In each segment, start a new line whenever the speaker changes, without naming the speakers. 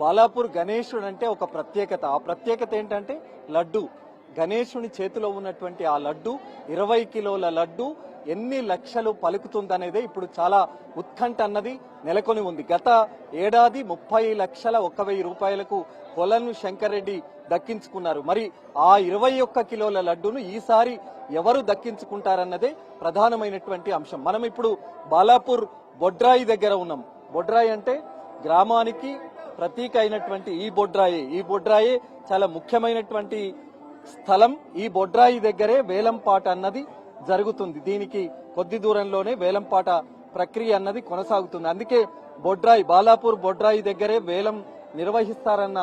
బాలాపూర్ గణేశుడు అంటే ఒక ప్రత్యేకత. ఆ ప్రత్యేకత ఏంటంటే లడ్డు. గణేశుని చేతిలో ఉన్నటువంటి ఆ లడ్డు ఇరవై కిలోల లడ్డు ఎన్ని లక్షలు పలుకుతుందనేదే ఇప్పుడు చాలా ఉత్కంఠ అన్నది నెలకొని ఉంది. గత ఏడాది ముప్పై లక్షల ఒక్క వెయ్యి రూపాయలకు కొలను శంకర్రెడ్డి దక్కించుకున్నారు. మరి ఆ ఇరవై ఒక్క కిలోల లడ్డును ఈసారి ఎవరు దక్కించుకుంటారన్నదే ప్రధానమైనటువంటి అంశం. మనం ఇప్పుడు బాలాపూర్ బొడ్రాయి దగ్గర ఉన్నాం. బొడ్రాయి అంటే గ్రామానికి ప్రతీక అయినటువంటి ఈ బొడ్రాయి. ఈ బొడ్రాయి చాలా ముఖ్యమైనటువంటి స్థలం. ఈ బొడ్రాయి దగ్గరే వేలంపాట అన్నది జరుగుతుంది. దీనికి కొద్ది దూరంలోనే వేలంపాట ప్రక్రియ అన్నది కొనసాగుతుంది. అందుకే బొడ్రాయి బాలాపూర్ బొడ్రాయి దగ్గరే వేలం నిర్వహిస్తారన్న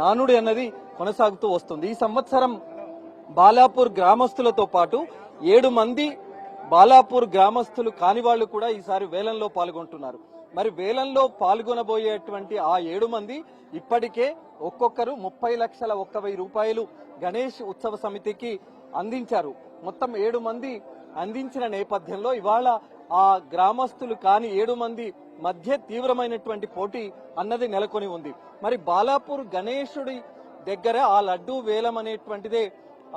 నానుడి అన్నది కొనసాగుతూ వస్తుంది. ఈ సంవత్సరం బాలాపూర్ గ్రామస్తులతో పాటు ఏడు మంది బాలాపూర్ గ్రామస్తులు కాని వాళ్ళు కూడా ఈసారి వేలంలో పాల్గొంటున్నారు. మరి వేలంలో పాల్గొనబోయేటువంటి ఆ ఏడు మంది ఇప్పటికే ఒక్కొక్కరు ముప్పై లక్షల ఒక్క వెయ్యి రూపాయలు గణేష్ ఉత్సవ సమితికి అందించారు. మొత్తం ఏడు మంది అందించిన నేపథ్యంలో ఇవాళ ఆ గ్రామస్తులు కాని ఏడు మంది మధ్య తీవ్రమైనటువంటి పోటీ అన్నది నెలకొని ఉంది. మరి బాలాపూర్ గణేశుడి దగ్గర ఆ లడ్డూ వేలం అనేటువంటిదే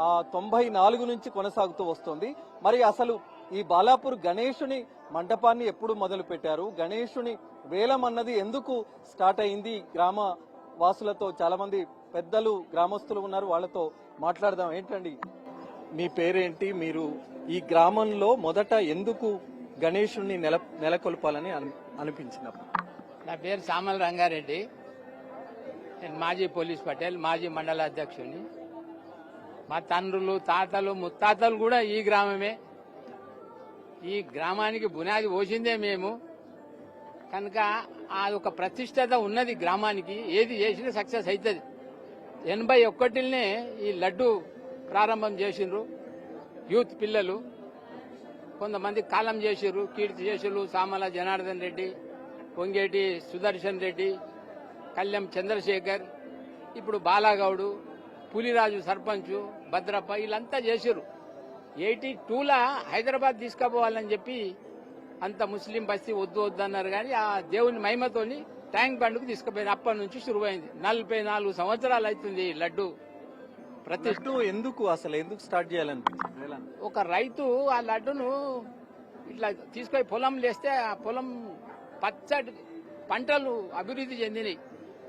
ఆ తొంభై నాలుగు నుంచి కొనసాగుతూ వస్తుంది. మరి అసలు ఈ బాలాపూర్ గణేషుని మంటపాన్ని ఎప్పుడు మొదలు పెట్టారు గణేషుని వేలం అన్నది ఎందుకు స్టార్ట్ అయింది? గ్రామ వాసులతో చాలా మంది పెద్దలు గ్రామస్తులు ఉన్నారు వాళ్ళతో మాట్లాడదాం. ఏంటండి? మీ పేరేంటి? మీరు ఈ గ్రామంలో మొదట ఎందుకు గణేషుణ్ణి నెల నెలకొల్పాలని అను- అనిపించినప్పుడు?
నా పేరు సామల రంగారెడ్డి. నేను మాజీ పోలీస్ పటేల్ మాజీ మండల అధ్యక్షుని మా తండ్రులు తాతలు ముత్తాతలు కూడా ఈ గ్రామమే. ఈ గ్రామానికి బునాది పోసిందే మేము. కనుక అది ఒక ప్రతిష్టత ఉన్నది గ్రామానికి. ఏది చేసినా సక్సెస్ అవుతుంది ఎనభై ఒక్కటినే ఈ లడ్డు ప్రారంభం చేసిండ్రు. యూత్ పిల్లలు. కొంతమంది కాలం చేసిర్రు. కీర్తి చేసులు సామల జనార్దన్ రెడ్డి పొంగేటి సుదర్శన్ రెడ్డి కళ్యాణ్ చంద్రశేఖర్ ఇప్పుడు బాలాగౌడు పులిరాజు సర్పంచ్ భద్రప్ప వీళ్ళంతా చేసిర్రు. ఎయిటీ టూలా హైదరాబాద్ తీసుకుపోవాలని చెప్పి అంత ముస్లిం బస్తీ వద్దు వద్దు అన్నారు కానీ ఆ దేవుని మహిమతోని ట్యాంక్ బండ్కు తీసుకుపోయింది. అప్పటి నుంచి శురువైంది నలభై నాలుగు సంవత్సరాలు అవుతుంది లడ్డు ప్రతి
ఎందుకు అసలు? ఎందుకు స్టార్ట్ వేలాన్ని?
ఒక రైతు ఆ లడ్డును ఇట్లా తీసుకొని పొలం లేస్తే ఆ పొలం పచ్చటి పంటలు అభివృద్ధి చెందినాయి.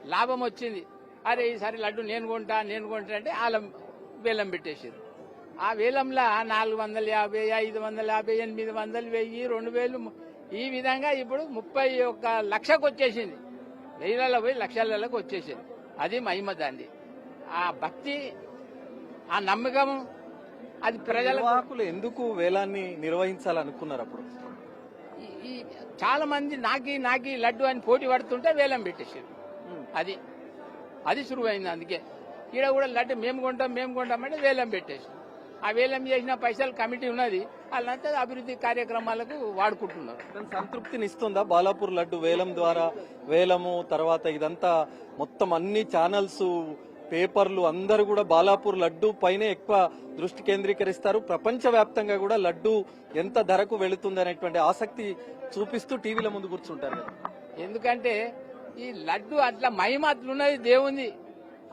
లాభం వచ్చింది. అరే ఈసారి లడ్డు నేను కొంటా నేను కొంటా అంటే వాళ్ళ వేలం పెట్టేసారు ఆ వేలంలో నాలుగు వందల యాభై ఐదు వందల యాభై ఎనిమిది వందలు వెయ్యి రెండు వేలు ఈ విధంగా ఇప్పుడు ముప్పై ఒక్క లక్షకు వచ్చేసింది వెయ్యిలలో పోయి లక్షలకు వచ్చేసింది. అది మహిమ దాంది. ఆ భక్తి ఆ నమ్మకం అది
నిర్వాహకులు ఎందుకు వేలాన్ని నిర్వహించాలనుకున్నారు అప్పుడు?
ఈ- ఈ చాలా మంది నాకి నాకి లడ్డు అని పోటీ పడుతుంటే వేలం పెట్టేసారు అది అది సురువైంది అందుకే. ఈడ కూడా లడ్డు మేము కొంటాం మేము కొంటామంటే వేలం పెట్టేసి ఆ వేలం చేసిన పైసలు కమిటీ ఉన్నది వాళ్ళంతా అభివృద్ధి కార్యక్రమాలకు వాడుకుంటున్నారు.
సంతృప్తిని ఇస్తుందా బాలాపూర్ లడ్డు వేలం ద్వారా వేలము తర్వాత ఇదంతా మొత్తం అన్ని ఛానల్స్ పేపర్లు అందరూ కూడా బాలాపూర్ లడ్డు పైనే ఎక్కువ దృష్టి కేంద్రీకరిస్తారు. ప్రపంచ వ్యాప్తంగా కూడా లడ్డు ఎంత ధరకు వెళుతుంది అనేటువంటి ఆసక్తి చూపిస్తూ టీవీల ముందు కూర్చుంటారు.
ఎందుకంటే ఈ లడ్డు అట్లా మహిమ అట్లున్నది దేవుంది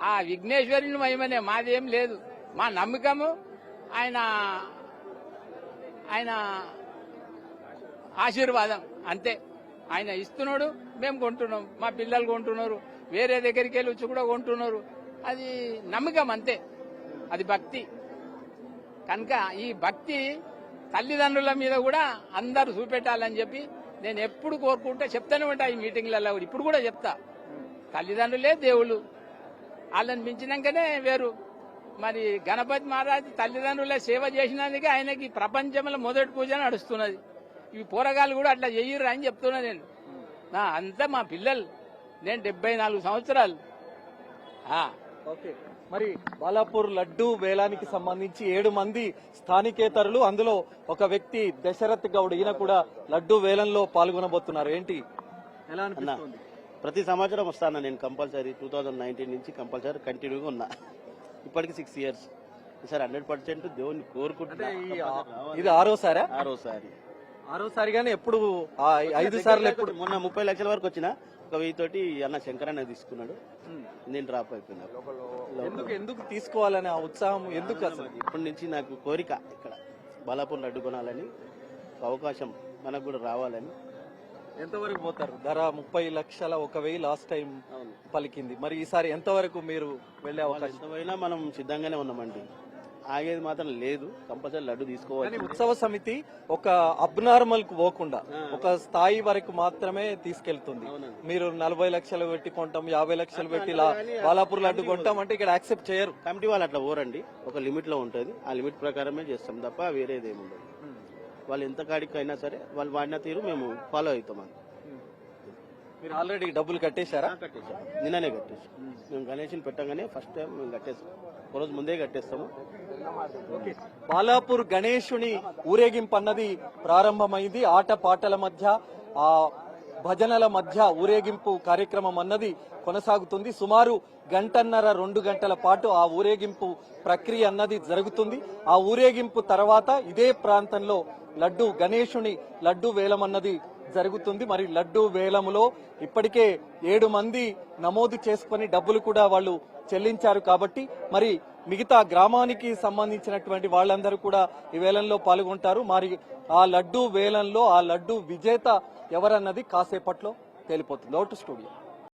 ఆ విఘ్నేశ్వరుని మహిమనే మాదేం లేదు. మా నమ్మకము ఆయన ఆయన ఆశీర్వాదం అంతే. ఆయన ఇస్తున్నాడు మేము కొంటున్నాం. మా పిల్లలు కొంటున్నారు వేరే దగ్గరికి వెళ్ళి వచ్చి కూడా కొంటున్నారు. అది నమ్మకం అంతే. అది భక్తి. కనుక ఈ భక్తి తల్లిదండ్రుల మీద కూడా అందరూ చూపెట్టాలని చెప్పి నేను ఎప్పుడు కోరుకుంటే చెప్తానే ఉంటా ఈ మీటింగ్లలో ఇప్పుడు కూడా చెప్తా. తల్లిదండ్రులే దేవుళ్ళు. వాళ్ళని మించినాకనే వేరు. మరి గణపతి మహారాజ్ తల్లిదండ్రుల సేవ చేసినందుకే ఆయనకి ప్రపంచంలో మొదటి పూజ నడుస్తున్నది. ఈ పోరగాళ్ళు కూడా అట్లా చెయ్యరు అని చెప్తున్నా నేను. నా అంతా మా పిల్లలు. నేను డెబ్బై నాలుగు సంవత్సరాలు. ఆ.
ఓకే. మరి బాలాపూర్ లడ్డు వేలానికి సంబంధించి ఏడు మంది స్థానికేతరులు అందులో ఒక వ్యక్తి దశరథ్ గౌడ్ ఈయన కూడా లడ్డు వేలంలో పాల్గొనబోతున్నారు. ఏంటి? ఎలా అనిపిస్తుంది?
ప్రతి సంవత్సరం వస్తాను నేను కంపల్సరీ? టూ థౌజండ్ నైన్టీన్ నుంచి కంపల్సరీ కంటిన్యూగా ఉన్నా. ఇప్పటికి six years sir hundred percent దేవుని
ఈ ఇది ఆరోసారా?
ఆరోసారి.
ఆరోసారి గానీ ఎప్పుడు ఐదు సార్లు ఎప్పుడు
మొన్న ముప్పై లక్షల వరకు వచ్చిన ఒక వెయ్యి తోటి అన్న శంకర్ అన్న తీసుకున్నాడు నేను డ్రాప్ అయిపోయినా.
ఎందుకు ఎందుకు తీసుకోవాలనే ఆ ఉత్సాహం ఎందుకు అసలు?
ఇప్పటి నుంచి నాకు కోరిక ఇక్కడ. బాలాపూర్ లడ్డు కొనాలని ఒక అవకాశం మనకు కూడా రావాలని
ఎంతవరకు పోతారు? ధర ముప్పై లక్షల ఒక వెయ్యి లాస్ట్ టైం పలికింది. మరి ఈసారి ఎంతవరకు మీరు వెళ్ళే అవకాశం?
ఎంతమైనా మనం సిద్ధంగానే ఉన్నామండి. ఆగేది మాత్రం లేదు. కంపల్సరీ లడ్డు తీసుకోవాలి.
ఉత్సవ సమితి ఒక అబ్నార్మల్కు పోకుండా. ఒక స్థాయి వరకు మాత్రమే తీసుకెళ్తుంది. మీరు నలభై లక్షలు పెట్టి కొంటాం యాభై లక్షలు పెట్టి బాలాపూర్ లడ్డు కొంటాం అంటే ఇక్కడ యాక్సెప్ట్ చేయరు.
కమిటీ వాళ్ళు అట్లా ఓరండి ఒక లిమిట్లో ఉంటుంది. ఆ లిమిట్ ప్రకారమే చేస్తాం తప్ప వేరేది ఏమి ఉండదు వాళ్ళు ఎంత కాడికి అయినా సరే వాళ్ళు వాడిన తీరు మేము ఫాలో అవుతాం అని
మీరు ఆల్రెడీ డబ్బులు కట్టేశారా?
కట్టేసాం నిన్ననే కట్టేసాం మేము గణేష్ని పెట్టగానే ఫస్ట్ టైం మేము కట్టేసాం ఒక రోజు ముందే కట్టేస్తాము.
బాలాపూర్ గణేశుని ఊరేగింపు అన్నది ప్రారంభమైంది. ఆట పాటల మధ్య ఆ భజనల మధ్య ఊరేగింపు కార్యక్రమం అన్నది కొనసాగుతుంది. సుమారు గంటన్నర రెండు గంటల పాటు ఆ ఊరేగింపు ప్రక్రియ అన్నది జరుగుతుంది. ఆ ఊరేగింపు తర్వాత ఇదే ప్రాంతంలో లడ్డు గణేషుని లడ్డు వేలం అన్నది జరుగుతుంది. మరి లడ్డు వేలములో ఇప్పటికే ఏడు మంది నమోదు చేసుకుని డబ్బులు కూడా వాళ్ళు చెల్లించారు కాబట్టి మరి మిగతా గ్రామానికి సంబంధించినటువంటి వాళ్ళందరూ కూడా ఈ వేలంలో పాల్గొంటారు. మరి ఆ లడ్డు వేలంలో ఆ లడ్డు విజేత ఎవరన్నది కాసేపట్లో తేలిపోతుంది. Out studio.